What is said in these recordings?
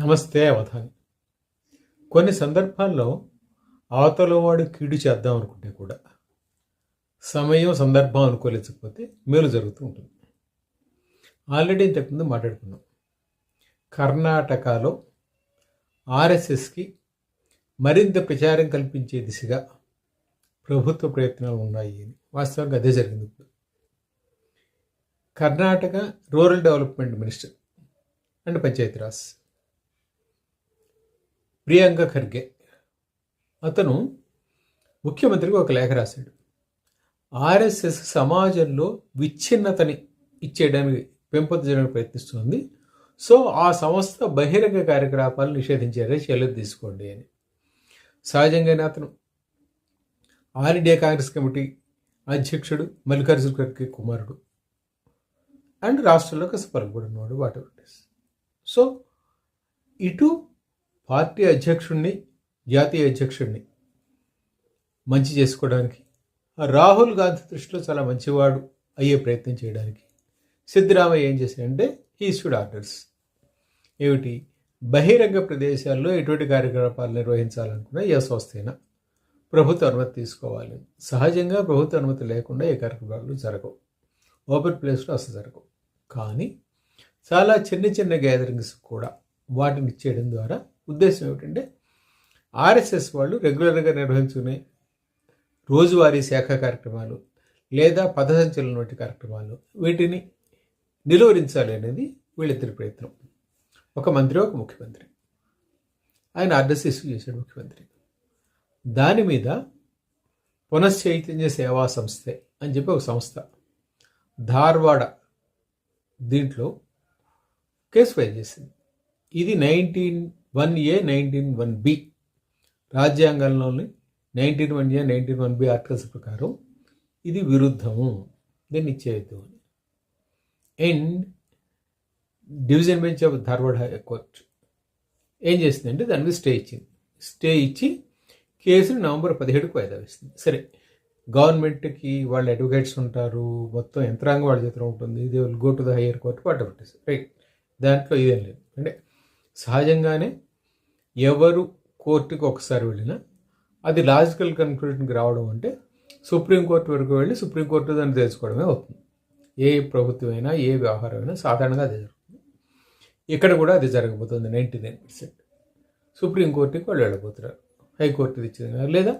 నమస్తే అవధాని. కొన్ని సందర్భాల్లో అవతల వాడు కీడు చేద్దాం అనుకుంటే కూడా సమయం సందర్భం అనుకోలేకపోతే మేలు జరుగుతూ ఉంటుంది. ఆల్రెడీ ఇంతకుముందు మాట్లాడుకున్నాం. కర్ణాటకలో ఆర్ఎస్ఎస్కి మరింత ప్రచారం కల్పించే దిశగా ప్రభుత్వ ప్రయత్నాలు ఉన్నాయి అని వాస్తవంగా అదే జరిగింది ఇప్పుడు. Karnataka rural development minister and Panchayati Raj Priyanka Kharge. అతను ముఖ్యమంత్రికి ఒక లేఖ రాశాడు. ఆర్ఎస్ఎస్ సమాజంలో విచ్ఛిన్నతని ఇచ్చేయడానికి పెంపొందించడానికి ప్రయత్నిస్తుంది. సో ఆ సంస్థ బహిరంగ కార్యకలాపాలు నిషేధించారే చర్యలు తీసుకోండి అని. సహజంగానే అతను ఆల్ ఇండియా కాంగ్రెస్ కమిటీ అధ్యక్షుడు మల్లికార్జున ఖర్గే కుమారుడు. అండ్ రాష్ట్రంలో కసపరగబడి ఉన్నవాడు వాట్ ఎవర్ ఇట్ సో ఇటు పార్టీ అధ్యక్షుడిని జాతీయ అధ్యక్షుడిని మంచి చేసుకోవడానికి. రాహుల్ గాంధీ దృష్టిలో చాలా మంచివాడు అయ్యే ప్రయత్నం చేయడానికి. సిద్ధరామయ్య ఏం చేశాడంటే ఈశ్వరుడు ఆర్డర్స్ ఏమిటి? బహిరంగ ప్రదేశాల్లో ఎటువంటి కార్యకలాపాలు నిర్వహించాలనుకున్నా ఏ సంస్థ ప్రభుత్వ అనుమతి తీసుకోవాలి. సహజంగా ప్రభుత్వ అనుమతి లేకుండా ఏ కార్యక్రమాలు జరగవు. ఓపెన్ ప్లేస్లో అసలు జరగవు. కానీ చాలా చిన్న చిన్న గ్యాదరింగ్స్ కూడా వాటిని ఇచ్చేయడం ద్వారా ఉద్దేశం ఏమిటంటే ఆర్ఎస్ఎస్ వాళ్ళు రెగ్యులర్గా నిర్వహించుకునే రోజువారీ శాఖ కార్యక్రమాలు లేదా పథసంచలనం వంటి కార్యక్రమాలు వీటిని నిలువరించాలి అనేది వీళ్ళిద్దరి ప్రయత్నం. ఒక మంత్రి ఒక ముఖ్యమంత్రి. ఆయన ఆర్డర్స్ ఇష్యూ చేశాడు ముఖ్యమంత్రి. దాని మీద పునశ్చైతన్య సేవా సంస్థే అని చెప్పి ఒక సంస్థ ధార్వాడ దీంట్లో కేసు ఫైల్ చేసింది. ఇది nineteen one A nineteen one B. రాజ్యాంగంలోని nineteen one A nineteen one B articles ప్రకారం ఇది విరుద్ధము. దీన్ని ఇచ్చేయద్దు అని. And division bench of Dharwad high court ఏం చేసిందంటే దాని మీద స్టే ఇచ్చింది. స్టే ఇచ్చి కేసును నవంబర్ పదిహేడుకు వాయిదా వేసింది. సరే గవర్నమెంట్కి వాళ్ళ అడ్వకేట్స్ ఉంటారు మొత్తం యంత్రాంగం వాళ్ళ చేతిలో ఉంటుంది. They will go to the higher court whatever right. దాంట్లో ఇదేం లేదు. అంటే సహజంగానే ఎవరు కోర్టుకి ఒకసారి వెళ్ళినా అది లాజికల్ కన్క్లూషన్కి రావడం అంటే సుప్రీంకోర్టు వరకు వెళ్ళి సుప్రీంకోర్టు దాన్ని తెలుసుకోవడమే అవుతుంది. ఏ ప్రభుత్వమైనా ఏ వ్యవహారమైనా సాధారణంగా అది జరుగుతుంది. ఇక్కడ కూడా అది జరగబోతుంది నైంటీ నైన్ పర్సెంట్ సుప్రీంకోర్టుకి వాళ్ళు వెళ్ళబోతున్నారు. హైకోర్టు ఇచ్చింది లేదా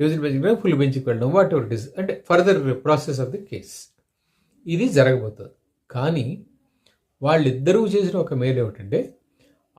డివిజన్ బెంచ్ ఫుల్ బెంచ్కి వెళ్ళడం వాట్ ఎవర్ ఇట్ ఇస్ అంటే further process of the case. ఇది జరగబోతుంది. కానీ వాళ్ళిద్దరూ చేసిన ఒక మేలు ఏమిటంటే